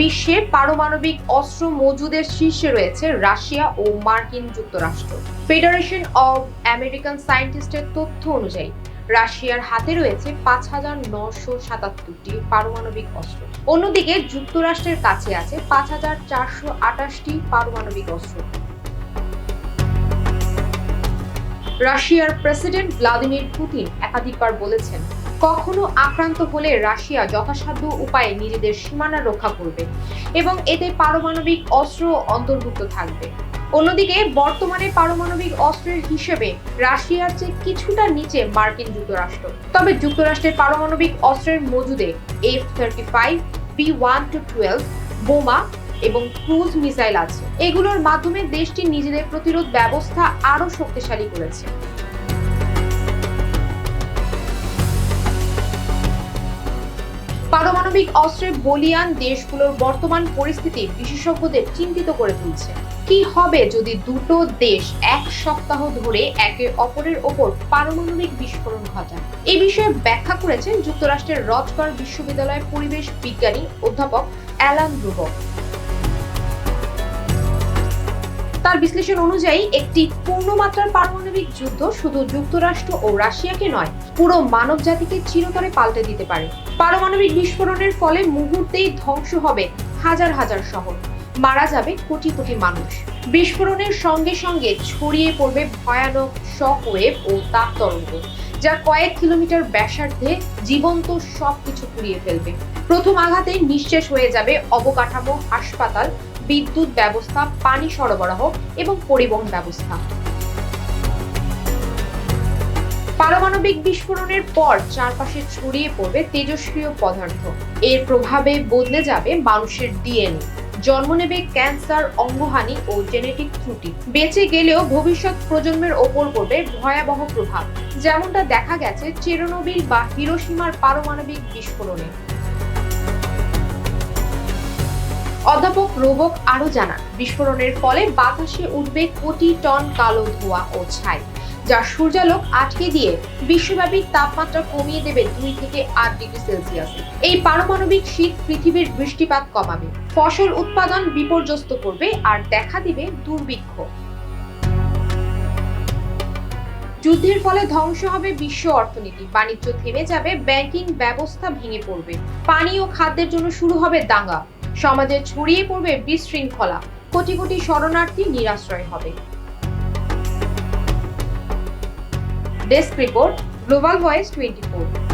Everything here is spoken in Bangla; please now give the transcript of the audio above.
বিশ্বে পারমাণবিক অস্ত্র মজুদের শীর্ষে রয়েছে রাশিয়া ও মার্কিন যুক্তরাষ্ট্র। ফেডারেশন অব আমেরিকান সায়েন্টিস্টের তথ্য অনুযায়ী, রাশিয়ার হাতে রয়েছে পাঁচ হাজার নশো সাতাত্তরটি পারমাণবিক অস্ত্র। অন্যদিকে যুক্তরাষ্ট্রের কাছে আছে পাঁচ হাজার চারশো আটাশটি পারমাণবিক অস্ত্র। রাশিয়ার প্রেসিডেন্ট ভ্লাদিমির পুতিন একাধিকবার বলেছেন কখনো আক্রান্ত হলে রাশিয়া যথাসাধ্য উপায়ে নিজেদের সীমানা রক্ষা করবে এবং এতে পারমাণবিক অস্ত্র অন্তর্ভুক্ত থাকবে। অন্যদিকে, বর্তমানে পারমাণবিক অস্ত্রের হিসেবে রাশিয়ার চেয়ে কিছুটা নিচে মার্কিন যুক্তরাষ্ট্র। তবে যুক্তরাষ্ট্রের পারমাণবিক অস্ত্রের মজুদে F thirty five B one two twelve বোমা এবং ক্রুজ মিসাইল আছে। এগুলোর মাধ্যমে দেশটি নিজেদের প্রতিরোধ ব্যবস্থা আরও শক্তিশালী করেছে। পারমাণবিক অস্ত্রের বলিয়ান দেশগুলোর বর্তমান পরিস্থিতি বিশেষজ্ঞদের চিন্তিত করে তুলছে। কি হবে যদি দুটো দেশ এক সপ্তাহ ধরে একে অপরের ওপর পারমাণবিক বিস্ফোরণ ঘটায়? এ বিষয়ে ব্যাখ্যা করেছেন যুক্তরাষ্ট্রের রজগড় বিশ্ববিদ্যালয়ের পরিবেশ বিজ্ঞানী অধ্যাপক অ্যালান রুবক তার বিশ্লেষণ অনুযায়ী, একটি পূর্ণমাত্রার পারমাণবিক যুদ্ধ শুধু যুক্তরাষ্ট্র ও রাশিয়াকে নয়, পুরো মানব জাতিকে চিরতরে পাল্টে দিতে পারে। পারমাণবিক বিস্ফোরণের ফলে মুহূর্তেই ধ্বংস হবে হাজার হাজার শহর। মারা যাবে কোটি কোটি মানুষ। বিস্ফোরণের সঙ্গে সঙ্গে ছড়িয়ে পড়বে ভয়ানক শক ওয়েভ ও তাপ তরঙ্গ, যা কয়েক কিলোমিটার ব্যাসার্ধে জীবন্ত সবকিছু পুড়িয়ে ফেলবে। প্রথম আঘাতে নিঃশেষ হয়ে যাবে অবকাঠামো, হাসপাতাল বিদ্যুৎ ব্যবস্থা, পানি সরবরাহ এবং পরিবহন ব্যবস্থা। পারমাণবিক বিস্ফোরণের পর চারপাশে ছড়িয়ে পড়বে তেজস্ক্রিয় পদার্থ। এর প্রভাবে বদলে যাবে মানুষের ডিএনএ। জন্ম নেবে ক্যান্সার, অঙ্গহানি ও জেনেটিক ত্রুটি। বেঁচে গেলেও ভবিষ্যৎ প্রজন্মের ওপর পড়বে ভয়াবহ প্রভাব। যেমনটা দেখা গেছে চেরোনোবিল বা হিরোসীমার পারমাণবিক বিস্ফোরণে। অধ্যাপক, রোবক আরও জানান, বিস্ফোরণের ফলে বাতাসে উঠবে কোটি টন কালো ধোঁয়া ও ছাই, যা সূর্যালোক আটকে দিয়ে বিশ্বব্যাপী তাপমাত্রা কমিয়ে দেবে দুই থেকে আট ডিগ্রি সেলসিয়াস। এই পারমাণবিক শীত পৃথিবীর বৃষ্টিপাত কমাবে, ফসল উৎপাদন বিপর্যস্ত করবে আর দেখা দিবে দুর্ভিক্ষ। যুদ্ধের ফলে ধ্বংস হবে বিশ্ব অর্থনীতি, বাণিজ্য থেমে যাবে ব্যাংকিং ব্যবস্থা ভেঙে পড়বে, পানি ও খাদ্যের জন্য শুরু হবে দাঙ্গা। সমাজে ছড়িয়ে পড়বে বিশৃঙ্খলা। কোটি কোটি শরণার্থী নিরাশ্রয় হবে। Desk report, global voice twenty four